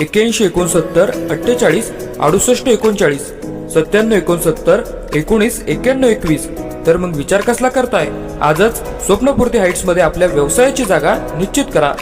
एक्क्याऐंशी एकोणसत्तर अठ्ठेचाळीस अडुसष्ट एकोणचाळीस सत्त्याण्णव एकोणसत्तर एकोणीस एक्क्याण्णव एकवीस. तर मग विचार कसला करताय? आजच स्वप्नपूर्ती हाईट्समध्ये आपल्या व्यवसायाची जागा निश्चित करा.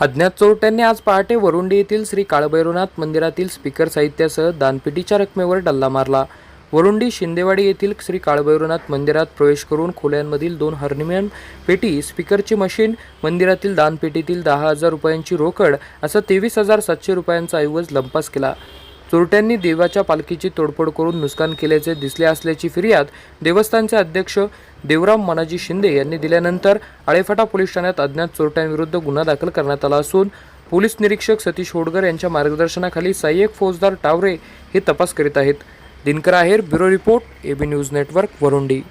अज्ञात चोरट्यांनी आज पहाटे वरुंडी येथील श्री काळभैरवनाथ मंदिरातील स्पीकर साहित्यासह दानपेटीच्या रकमेवर डल्ला मारला. वरुंडी शिंदेवाडी येथील श्री काळभैरवनाथ मंदिरात प्रवेश करून खोल्यांमधील दोन हर्निमियन पेटी स्पीकरची मशीन मंदिरातील दानपेटीतील दहा हजार रुपयांची रोकड असा तेवीस हजार सातशे रुपयांचा ऐवज लंपास केला. चोरट्यांनी देवाच्या पालखीची तोडफोड करून नुकसान केल्याचे दिसले असल्याची फिर्याद देवस्थानचे अध्यक्ष देवराम मनाजी शिंदे यांनी दिल्यानंतर आळेफाटा पोलीस ठाण्यात अज्ञात चोरट्यांविरुद्ध गुन्हा दाखल करण्यात आला असून पोलीस निरीक्षक सतीश होडगर यांच्या मार्गदर्शनाखाली सहाय्यक फौजदार टावरे हे तपास करीत आहेत. Dinkar Aher bureau report A B news network Varundi.